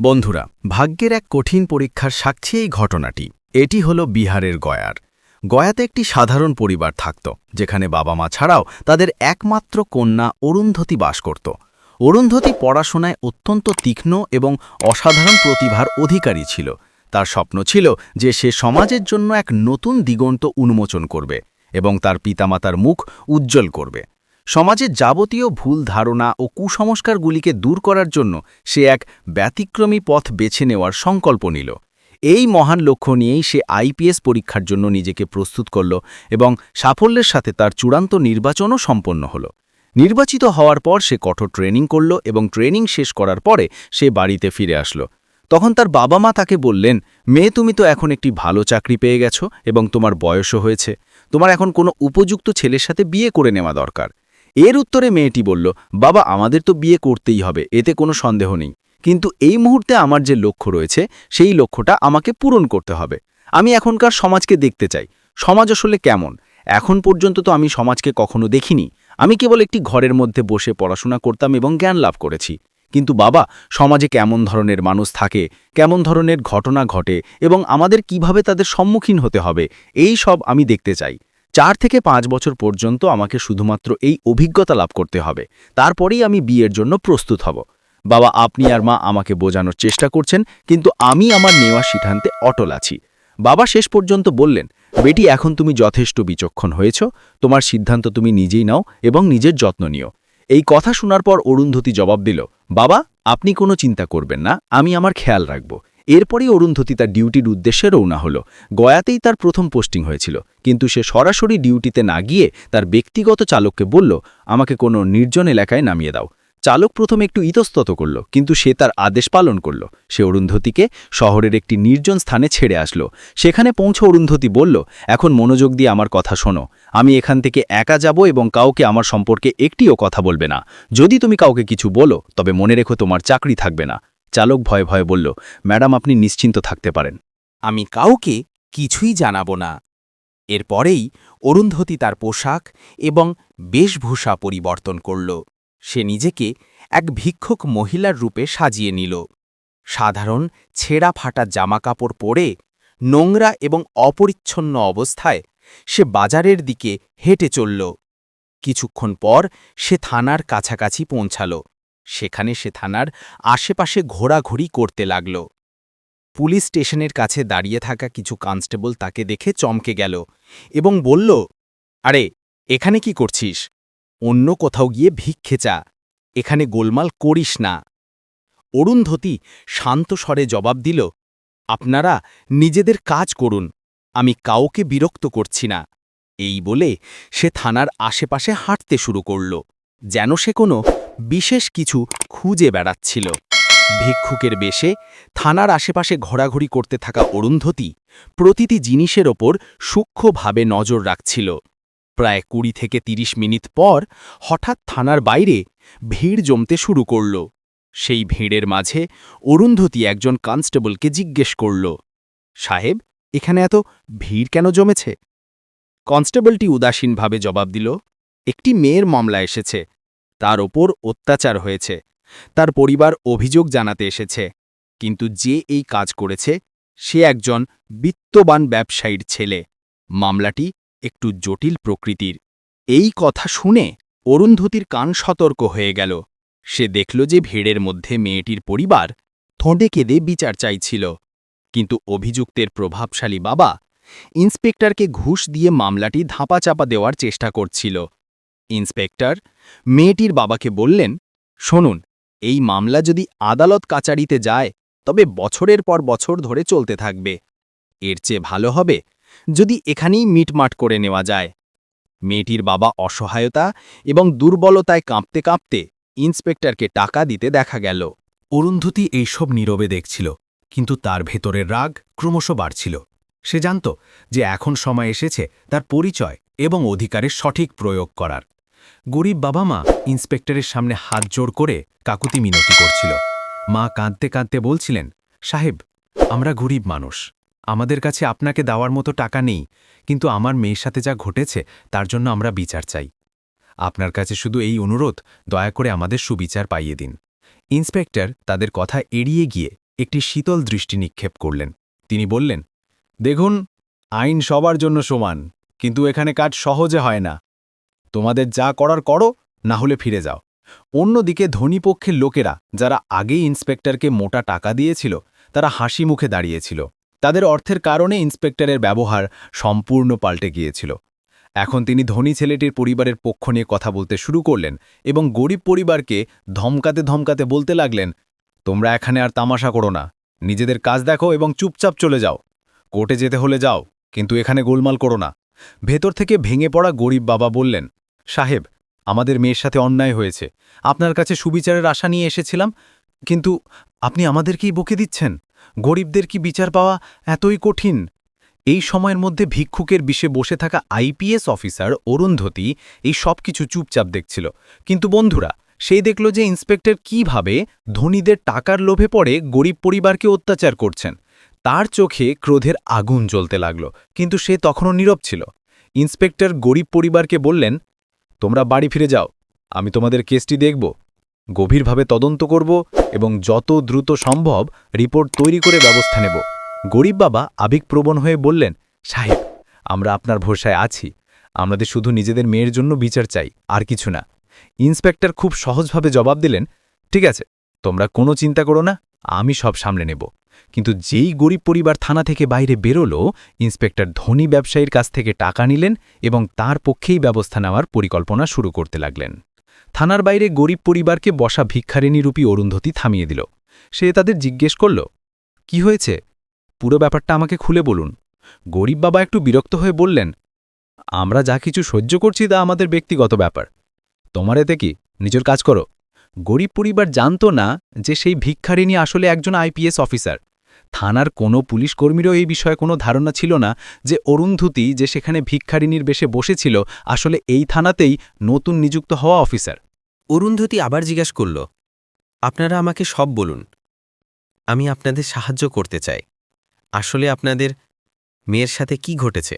বন্ধুরা, ভাগ্যের এক কঠিন পরীক্ষার সাক্ষী এই ঘটনাটি। এটি হলো বিহারের গয়ার। গয়াতে একটি সাধারণ পরিবার থাকত, যেখানে বাবা মা ছাড়াও তাদের একমাত্র কন্যা অরুন্ধতী বাস করত। অরুন্ধতী পড়াশোনায় অত্যন্ত তীক্ষ্ণ এবং অসাধারণ প্রতিভার অধিকারী ছিল। তার স্বপ্ন ছিল যে সে সমাজের জন্য এক নতুন দিগন্ত উন্মোচন করবে এবং তার পিতামাতার মুখ উজ্জ্বল করবে। সমাজের যাবতীয় ভুল ধারণা ও কুসংস্কারগুলিকে দূর করার জন্য সে এক ব্যতিক্রমী পথ বেছে নেওয়ার সংকল্প নিল। এই মহান লক্ষ্য নিয়েই সে আইপিএস পরীক্ষার জন্য নিজেকে প্রস্তুত করল এবং সাফল্যের সাথে তার চূড়ান্ত নির্বাচনও সম্পন্ন হল। নির্বাচিত হওয়ার পর সে কঠোর ট্রেনিং করল এবং ট্রেনিং শেষ করার পরে সে বাড়িতে ফিরে আসলো। তখন তার বাবা মা তাকে বললেন, মেয়ে, তুমি তো এখন একটি ভালো চাকরি পেয়ে গেছো এবং তোমার বয়সও হয়েছে। তোমার এখন কোনো উপযুক্ত ছেলের সাথে বিয়ে করে নেওয়া দরকার। এর উত্তরে মেয়েটি বলল, বাবা, আমাদের তো বিয়ে করতেই হবে, এতে কোনো সন্দেহ নেই। কিন্তু এই মুহূর্তে আমার যে লক্ষ্য রয়েছে, সেই লক্ষ্যটা আমাকে পূরণ করতে হবে। আমি এখনকার সমাজকে দেখতে চাই। সমাজ আসলে কেমন? এখন পর্যন্ত তো আমি সমাজকে কখনো দেখিনি। আমি কেবল একটি ঘরের মধ্যে বসে পড়াশোনা করতাম এবং জ্ঞান লাভ করেছি। কিন্তু বাবা, সমাজে কেমন ধরনের মানুষ থাকে, কেমন ধরনের ঘটনা ঘটে, এবং আমাদের কীভাবে তাদের সম্মুখীন হতে হবে, এই সব আমি দেখতে চাই। চার থেকে পাঁচ বছর পর্যন্ত আমাকে শুধুমাত্র এই অভিজ্ঞতা লাভ করতে হবে। তারপরেই আমি বিয়ের জন্য প্রস্তুত হব। বাবা, আপনি আর মা আমাকে বোঝানোর চেষ্টা করছেন, কিন্তু আমি আমার নেওয়া সিদ্ধান্তে অটল আছি। বাবা শেষ পর্যন্ত বললেন, বেটি, এখন তুমি যথেষ্ট বিচক্ষণ হয়েছ। তোমার সিদ্ধান্ত তুমি নিজেই নাও এবং নিজের যত্ন নিও। এই কথা শোনার পর অরুন্ধতী জবাব দিল, বাবা, আপনি কোনো চিন্তা করবেন না। আমি আমার খেয়াল রাখব। এরপরই অরুন্ধতী তার ডিউটির উদ্দেশ্যে রওনা হলো। গয়াতেই তার প্রথম পোস্টিং হয়েছিল। কিন্তু সে সরাসরি ডিউটিতে না গিয়ে তার ব্যক্তিগত চালককে বলল, আমাকে কোনো নির্জন এলাকায় নামিয়ে দাও। চালক প্রথমে একটু ইতস্তত করল, কিন্তু সে তার আদেশ পালন করল। সে অরুন্ধতীকে শহরের একটি নির্জন স্থানে ছেড়ে আসলো। সেখানে পৌঁছে অরুন্ধতী বলল, এখন মনোযোগ দিয়ে আমার কথা শোনো। আমি এখান থেকে একা যাব এবং কাউকে আমার সম্পর্কে একটিও কথা বলবে না। যদি তুমি কাউকে কিছু বলো, তবে মনে রেখো তোমার চাকরি থাকবে না। চালক ভয়ে ভয়ে বলল, ম্যাডাম, আপনি নিশ্চিন্ত থাকতে পারেন। আমি কাউকে কিছুই জানাব না। এরপরেই অরুন্ধতী তার পোশাক এবং বেশভূষা পরিবর্তন করল। সে নিজেকে এক ভিক্ষুক মহিলার রূপে সাজিয়ে নিল। সাধারণ ছেঁড়া ফাটা জামাকাপড় পরে নোংরা এবং অপরিচ্ছন্ন অবস্থায় সে বাজারের দিকে হেঁটে চলল। কিছুক্ষণ পর সে থানার কাছাকাছি পৌঁছাল। সেখানে সে থানার আশেপাশে ঘোরাঘুরি করতে লাগল। পুলিশ স্টেশনের কাছে দাঁড়িয়ে থাকা কিছু কনস্টেবল তাকে দেখে চমকে গেল এবং বলল, আরে, এখানে কি করছিস? অন্য কোথাও গিয়ে ভিক্ষে চা। এখানে গোলমাল করিস না। অরুন্ধতী শান্ত স্বরে জবাব দিল, আপনারা নিজেদের কাজ করুন, আমি কাউকে বিরক্ত করছি না। এই বলে সে থানার আশেপাশে হাঁটতে শুরু করল, যেন সে কোনো বিশেষ কিছু খুঁজে বেড়াচ্ছিল। ভিক্ষুকের বেশে থানার আশেপাশে ঘোরাঘুরি করতে থাকা অরুন্ধতী প্রতিটি জিনিসের ওপর সূক্ষ্মভাবে নজর রাখছিল। প্রায় কুড়ি থেকে ৩০ মিনিট পর হঠাৎ থানার বাইরে ভিড় জমতে শুরু করল। সেই ভিড়ের মাঝে অরুন্ধতী একজন কনস্টেবলকে জিজ্ঞেস করল, সাহেব, এখানে এত ভিড় কেন জমেছে? কনস্টেবলটি উদাসীনভাবে জবাব দিল, একটি মেয়ের মামলা এসেছে। তার ওপর অত্যাচার হয়েছে। তার পরিবার অভিযোগ জানাতে এসেছে। কিন্তু যে এই কাজ করেছে, সে একজন বিত্তবান ব্যবসায়ীর ছেলে। মামলাটি একটু জটিল প্রকৃতির। এই কথা শুনে অরুন্ধতির কান সতর্ক হয়ে গেল। সে দেখল যে ভিড়ের মধ্যে মেয়েটির পরিবার থোঁডে কেঁদে বিচার চাইছিল। কিন্তু অভিযুক্তের প্রভাবশালী বাবা ইন্সপেক্টরকে ঘুষ দিয়ে মামলাটি ধাপাচাপা দেওয়ার চেষ্টা করছিল। ইন্সপেক্টর, মেয়েটির বাবাকে বললেন, শুনুন, এই মামলা যদি আদালত কাচারিতে যায়, তবে বছরের পর বছর ধরে চলতে থাকবে। এর চেয়ে ভালো হবে যদি এখানেই মিটমাট করে নেওয়া যায়। মেয়েটির বাবা অসহায়তা এবং দুর্বলতায় কাঁপতে কাঁপতে ইন্সপেক্টরকে টাকা দিতে দেখা গেল। অরুন্ধতী এইসব নীরবে দেখছিল, কিন্তু তার ভেতরের রাগ ক্রমশ বাড়ছিল। সে জানত যে এখন সময় এসেছে তার পরিচয় এবং অধিকারের সঠিক প্রয়োগ করার। গরিব বাবা মা ইন্সপেক্টরের সামনে হাত জোড় করে কাকুতি মিনতি করছিল। মা কাঁদতে কাঁদতে বলছিলেন, সাহেব, আমরা গরিব মানুষ। আমাদের কাছে আপনাকে দেওয়ার মতো টাকা নেই, কিন্তু আমার মেয়ের সাথে যা ঘটেছে, তার জন্য আমরা বিচার চাই। আপনার কাছে শুধু এই অনুরোধ, দয়া করে আমাদের সুবিচার পাইয়ে দিন। ইন্সপেক্টর তাদের কথা এড়িয়ে গিয়ে একটি শীতল দৃষ্টি নিক্ষেপ করলেন। তিনি বললেন, দেখুন, আইন সবার জন্য সমান, কিন্তু এখানে কাজ সহজে হয় না। তোমাদের যা করার করো, না হলে ফিরে যাও। অন্যদিকে ধনীপক্ষের লোকেরা, যারা আগেই ইন্সপেক্টরকে মোটা টাকা দিয়েছিল, তারা হাসি মুখে দাঁড়িয়েছিল। তাদের অর্থের কারণে ইন্সপেক্টরের ব্যবহার সম্পূর্ণ পাল্টে গিয়েছিল। এখন তিনি ধনী ছেলেটির পরিবারের পক্ষ নিয়ে কথা বলতে শুরু করলেন এবং গরিব পরিবারকে ধমকাতে ধমকাতে বলতে লাগলেন, তোমরা এখানে আর তামাশা করো না। নিজেদের কাজ দেখো এবং চুপচাপ চলে যাও। কোর্টে যেতে হলে যাও, কিন্তু এখানে গোলমাল করো না। ভেতর থেকে ভেঙে পড়া গরিব বাবা বললেন সাহেব, আমাদের মেয়ের সাথে অন্যায় হয়েছে। আপনার কাছে সুবিচারের আশা নিয়ে এসেছিলাম, কিন্তু আপনি আমাদেরকেই বকে দিচ্ছেন। গরিবদের কি বিচার পাওয়া এতই কঠিন? এই সময়ের মধ্যে ভিক্ষুকের বিষে বসে থাকা আইপিএস অফিসার অরুন্ধতী এই সব কিছু চুপচাপ দেখছিল। কিন্তু বন্ধুরা সেই দেখল যে ইন্সপেক্টর কীভাবে ধনীদের টাকার লোভে পড়ে গরিব পরিবারকে অত্যাচার করছেন। তার চোখে ক্রোধের আগুন জ্বলতে লাগল, কিন্তু সে তখনও নীরব ছিল। ইন্সপেক্টর গরিব পরিবারকে বললেন তোমরা বাড়ি ফিরে যাও, আমি তোমাদের কেসটি দেখব, গভীরভাবে তদন্ত করব এবং যত দ্রুত সম্ভব রিপোর্ট তৈরি করে ব্যবস্থা নেব। গরিব বাবা আবেগপ্রবণ হয়ে বললেন, সাহেব, আমরা আপনার ভরসায় আছি। আমাদের শুধু নিজেদের মেয়ের জন্য বিচার চাই, আর কিছু না। ইন্সপেক্টর খুব সহজভাবে জবাব দিলেন, ঠিক আছে, তোমরা কোনো চিন্তা করো না আমি সব সামলে নেব। কিন্তু যেই গরিব পরিবার থানা থেকে বাইরে বেরোলো, ইন্সপেক্টর ধনী ব্যবসায়ীর কাছ থেকে টাকা নিলেন এবং তার পক্ষেই ব্যবস্থা নেওয়ার পরিকল্পনা শুরু করতে লাগলেন। থানার বাইরে গরিব পরিবারকে বসা ভিক্ষারিণীরূপী অরুন্ধতী থামিয়ে দিল। সে তাদের জিজ্ঞেস করল, কি হয়েছে? পুরো ব্যাপারটা আমাকে খুলে বলুন। গরিব বাবা একটু বিরক্ত হয়ে বললেন, আমরা যা কিছু সহ্য করছি তা আমাদের ব্যক্তিগত ব্যাপার। তোমার এতে কি? নিজের কাজ করো। গরিব পরিবার জানত না যে সেই ভিক্ষারিণী আসলে একজন আইপিএস অফিসার। থানার কোনো পুলিশ কর্মীরও এই বিষয়ে কোনো ধারণা ছিল না যে অরুন্ধতী যে সেখানে ভিক্ষারিণীর বেশে বসেছিল, আসলে এই থানাতেই নতুন নিযুক্ত হওয়া অফিসার। অরুন্ধতী আবার জিজ্ঞাসা করল, আপনারা আমাকে সব বলুন। আমি আপনাদের সাহায্য করতে চাই। আসলে আপনাদের মেয়ের সাথে কি ঘটেছে?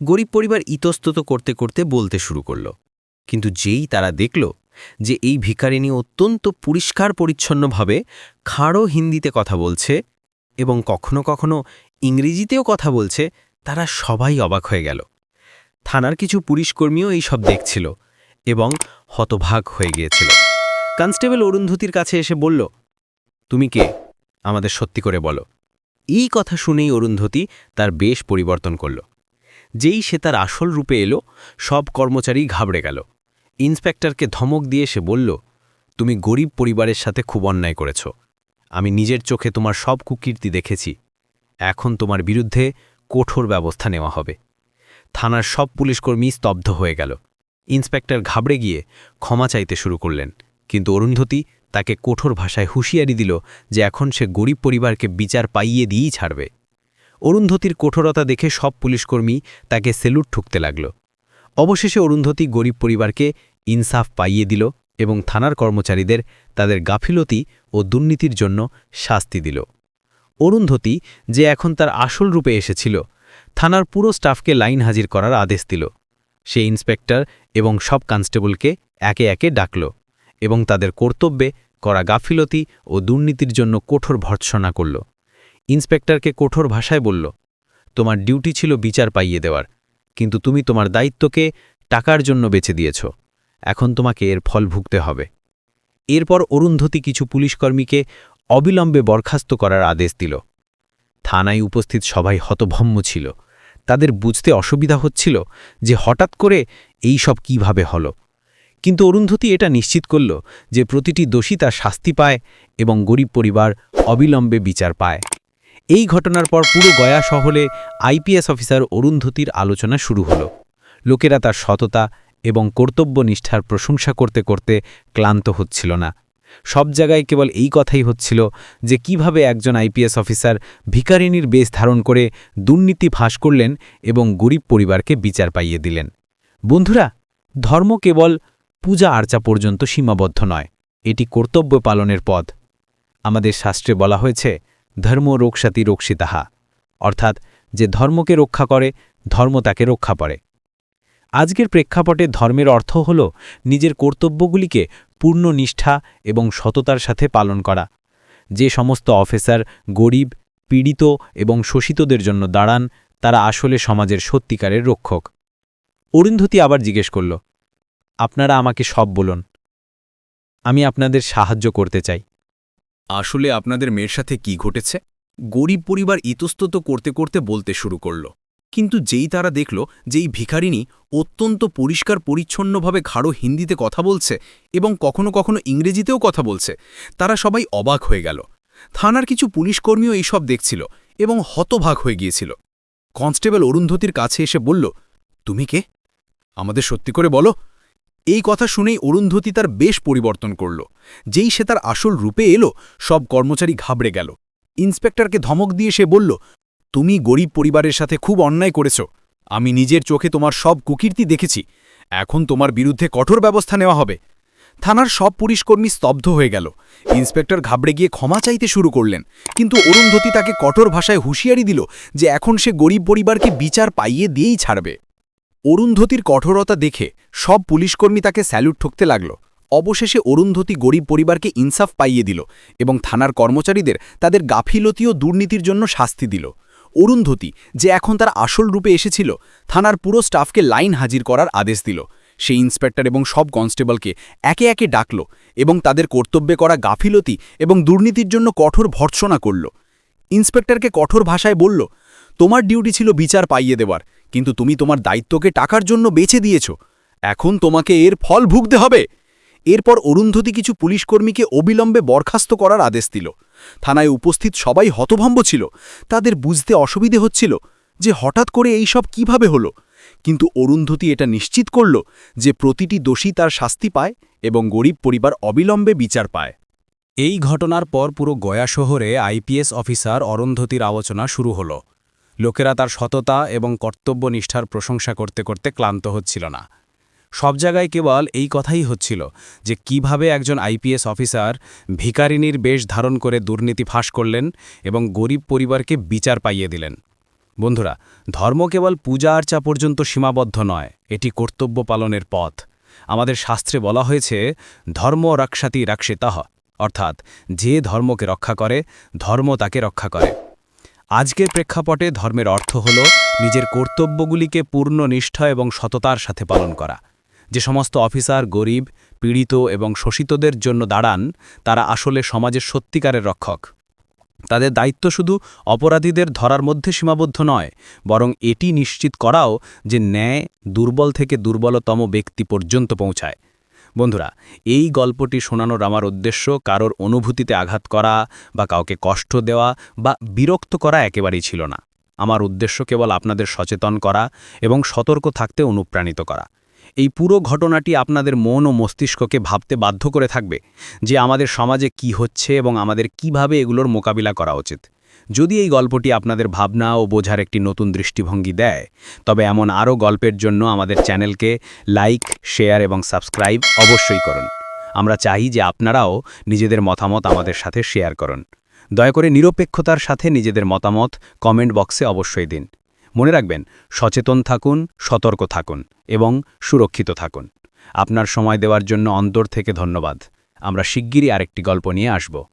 গরিব পরিবার ইতস্তত করতে করতে বলতে শুরু করল, কিন্তু যেই তারা দেখল যে এই ভিকারিনী অত্যন্ত পরিষ্কার পরিচ্ছন্নভাবে খাড়ো হিন্দিতে কথা বলছে এবং কখনো কখনো ইংরেজিতেও কথা বলছে, তারা সবাই অবাক হয়ে গেল। থানার কিছু পুলিশকর্মীও এই সব দেখছিল এবং হতভাগ হয়ে গিয়েছিল। কনস্টেবল অরুন্ধতির কাছে এসে বলল, তুমি কে? আমাদের সত্যি করে বলো। এই কথা শুনেই অরুন্ধতী তার বেশ পরিবর্তন করল। যেই সে তার আসল রূপে এলো, সব কর্মচারী ঘাবড়ে গেল। ইন্সপেক্টরকে ধমক দিয়ে সে বলল, তুমি গরিব পরিবারের সাথে খুব অন্যায় করেছ। আমি নিজের চোখে তোমার সব কুকীর্তি দেখেছি। এখন তোমার বিরুদ্ধে কঠোর ব্যবস্থা নেওয়া হবে। থানার সব পুলিশকর্মী স্তব্ধ হয়ে গেল। ইন্সপেক্টর ঘাবড়ে গিয়ে ক্ষমা চাইতে শুরু করলেন, কিন্তু অরুন্ধতী তাকে কঠোর ভাষায় হুঁশিয়ারি দিল যে এখন সে গরিব পরিবারকে বিচার পাইয়ে দিয়েই ছাড়বে। অরুন্ধতির কঠোরতা দেখে সব পুলিশকর্মী তাকে সেলুট ঠুকতে লাগল। অবশেষে অরুন্ধতী গরিব পরিবারকে ইনসাফ পাইয়ে দিল এবং থানার কর্মচারীদের তাদের গাফিলতি ও দুর্নীতির জন্য শাস্তি দিল। অরুন্ধতী যে এখন তার আসল রূপে এসেছিল, থানার পুরো স্টাফকে লাইন হাজির করার আদেশ দিল। সে ইন্সপেক্টর এবং সব কনস্টেবলকে একে একে ডাকল এবং তাদের কর্তব্যে করা গাফিলতি ও দুর্নীতির জন্য কঠোর ভর্ৎসনা করল। ইন্সপেক্টরকে কঠোর ভাষায় বলল, তোমার ডিউটি ছিল বিচার পাইয়ে দেওয়ার। কিন্তু তুমি তোমার দায়িত্বকে টাকার জন্য বেছে দিয়েছ। এখন তোমাকে এর ফল ভুগতে হবে। এরপর অরুন্ধতী কিছু পুলিশকর্মীকে অবিলম্বে বরখাস্ত করার আদেশ দিল। থানায় উপস্থিত সবাই হতভম্ম ছিল। তাদের বুঝতে অসুবিধা হচ্ছিল যে হঠাৎ করে এই সব কীভাবে হল। কিন্তু অরুন্ধতী এটা নিশ্চিত করল যে প্রতিটি দোষী তার শাস্তি পায় এবং গরিব পরিবার অবিলম্বে বিচার পায়। এই ঘটনার পর পুরো গয়া শহরে আইপিএস অফিসার অরুন্ধতির আলোচনা শুরু হল। লোকেরা তার সততা এবং কর্তব্যনিষ্ঠার প্রশংসা করতে করতে ক্লান্ত হচ্ছিল না। সব জায়গায় কেবল এই কথাই হচ্ছিল যে কীভাবে একজন আইপিএস অফিসার ভিকারিনীর বেশ ধারণ করে দুর্নীতি ফাঁস করলেন এবং গরিব পরিবারকে বিচার পাইয়ে দিলেন। বন্ধুরা, ধর্ম কেবল পূজা আর্চা পর্যন্ত সীমাবদ্ধ নয়, এটি কর্তব্য পালনের পথ। আমাদের শাস্ত্রে বলা হয়েছে ধর্ম রোকসাতি রক্ষিতাহা, অর্থাৎ যে ধর্মকে রক্ষা করে, ধর্ম তাকে রক্ষা করে। আজকের প্রেক্ষাপটে ধর্মের অর্থ হল নিজের কর্তব্যগুলিকে পূর্ণ নিষ্ঠা এবং সততার সাথে পালন করা। যে সমস্ত অফিসার, গরিব, পীড়িত এবং শোষিতদের জন্য দাঁড়ান, তারা আসলে সমাজের সত্যিকারের রক্ষক। অরুন্ধতী আবার জিজ্ঞেস করল, আপনারা আমাকে সব বলুন। আমি আপনাদের সাহায্য করতে চাই। আসলে আপনাদের মেয়ের সাথে কি ঘটেছে? গরিব পরিবার ইতস্তত করতে করতে বলতে শুরু করল। কিন্তু যেই তারা দেখল যে এই ভিখারিনী অত্যন্ত পরিষ্কার পরিচ্ছন্নভাবে খাড়ো হিন্দিতে কথা বলছে এবং কখনো কখনো ইংরেজিতেও কথা বলছে, তারা সবাই অবাক হয়ে গেল। থানার কিছু পুলিশকর্মীও এইসব দেখছিল এবং হতভাগ হয়ে গিয়েছিল। কনস্টেবল অরুন্ধতির কাছে এসে বলল, তুমি কে? আমাদের সত্যি করে বলো এই কথা শুনেই অরুন্ধতী তার বেশ পরিবর্তন করল। যেই সে তার আসল রূপে এলো, সব কর্মচারী ঘাবড়ে গেল। ইন্সপেক্টরকে ধমক দিয়ে সে বলল, তুমি গরিব পরিবারের সাথে খুব অন্যায় করেছ। আমি নিজের চোখে তোমার সব কুকীর্তি দেখেছি। এখন তোমার বিরুদ্ধে কঠোর ব্যবস্থা নেওয়া হবে। থানার সব পুলিশকর্মী স্তব্ধ হয়ে গেল। ইন্সপেক্টর ঘাবড়ে গিয়ে ক্ষমা চাইতে শুরু করলেন। কিন্তু অরুন্ধতী তাকে কঠোর ভাষায় হুঁশিয়ারি দিল যে এখন সে গরিব পরিবারকে বিচার পাইয়ে দিয়েই ছাড়বে। অরুন্ধতির কঠোরতা দেখে সব পুলিশকর্মী তাকে স্যালুট ঠুকতে লাগল। অবশেষে অরুন্ধতী গরিব পরিবারকে ইনসাফ পাইয়ে দিল এবং থানার কর্মচারীদের তাদের গাফিলতি ও দুর্নীতির জন্য শাস্তি দিল। অরুন্ধতী, যে এখন তার আসল রূপে এসেছিল, থানার পুরো স্টাফকে লাইন হাজির করার আদেশ দিল। সেই ইন্সপেক্টর এবং সব কনস্টেবলকে একে একে ডাকল এবং তাদের কর্তব্যে করা গাফিলতি এবং দুর্নীতির জন্য কঠোর ভর্ৎসনা করল। ইন্সপেক্টরকে কঠোর ভাষায় বলল, তোমার ডিউটি ছিল বিচার পাইয়ে দেওয়ার, কিন্তু তুমি তোমার দায়িত্বকে টাকার জন্য বেছে দিয়েছ। এখন তোমাকে এর ফল ভুগতে হবে। এরপর অরুন্ধতী কিছু পুলিশকর্মীকে অবিলম্বে বরখাস্ত করার আদেশ দিল। থানায় উপস্থিত সবাই হতভম্ব ছিল। তাদের বুঝতে অসুবিধে হচ্ছিল যে হঠাৎ করে এই সব কীভাবে হলো। কিন্তু অরুন্ধতী এটা নিশ্চিত করল যে প্রতিটি দোষী তার শাস্তি পায় এবং গরিব পরিবার অবিলম্বে বিচার পায়। এই ঘটনার পর পুরো গয়া শহরে আইপিএস অফিসার অরুন্ধতির আলোচনা শুরু হল। লোকেরা তার সততা এবং কর্তব্যনিষ্ঠার প্রশংসা করতে করতে ক্লান্ত হচ্ছিল না। সব জায়গায় কেবল এই কথাই হচ্ছিল যে কীভাবে একজন আইপিএস অফিসার ভিকারিনীর বেশ ধারণ করে দুর্নীতি ফাঁস করলেন এবং গরিব পরিবারকে বিচার পাইয়ে দিলেন। বন্ধুরা, ধর্ম কেবল পূজা আর্চা পর্যন্ত সীমাবদ্ধ নয়, এটি কর্তব্য পালনের পথ। আমাদের শাস্ত্রে বলা হয়েছে, ধর্ম রক্ষাতি রাক্ষিতাহ অর্থাৎ, যে ধর্মকে রক্ষা করে, ধর্ম তাকে রক্ষা করে। আজকের প্রেক্ষাপটে ধর্মের অর্থ হল নিজের কর্তব্যগুলিকে পূর্ণ নিষ্ঠা এবং সততার সাথে পালন করা। যে সমস্ত অফিসার গরিব, পীড়িত এবং শোষিতদের জন্য দাঁড়ান, তারা আসলে সমাজের সত্যিকারের রক্ষক। তাদের দায়িত্ব শুধু অপরাধীদের ধরার মধ্যে সীমাবদ্ধ নয়, বরং এটি নিশ্চিত করাও যে ন্যায় দুর্বল থেকে দুর্বলতম ব্যক্তি পর্যন্ত পৌঁছায়। বন্ধুরা, এই গল্পটি শোনানোর আমার উদ্দেশ্য কারোর অনুভূতিতে আঘাত করা বা কাউকে কষ্ট দেওয়া বা বিরক্ত করা একেবারেই ছিল না। আমার উদ্দেশ্য কেবল আপনাদের সচেতন করা এবং সতর্ক থাকতে অনুপ্রাণিত করা। এই পুরো ঘটনাটি আপনাদের মন ও মস্তিষ্ককে ভাবতে বাধ্য করে থাকবে যে আমাদের সমাজে কি হচ্ছে এবং আমাদের কীভাবে এগুলোর মোকাবিলা করা উচিত। যদি এই গল্পটি আপনাদের ভাবনা ও বোঝার একটি নতুন দৃষ্টিভঙ্গি দেয়, তবে এমন আরও গল্পের জন্য আমাদের চ্যানেলকে লাইক, শেয়ার এবং সাবস্ক্রাইব অবশ্যই করুন। আমরা চাই যে আপনারাও নিজেদের মতামত আমাদের সাথে শেয়ার করুন। দয়া করে নিরপেক্ষতার সাথে নিজেদের মতামত কমেন্ট বক্সে অবশ্যই দিন। মনে রাখবেন, সচেতন থাকুন, সতর্ক থাকুন এবং সুরক্ষিত থাকুন। আপনার সময় দেওয়ার জন্য অন্তর থেকে ধন্যবাদ। আমরা শিগগিরই আরেকটি গল্প নিয়ে আসব।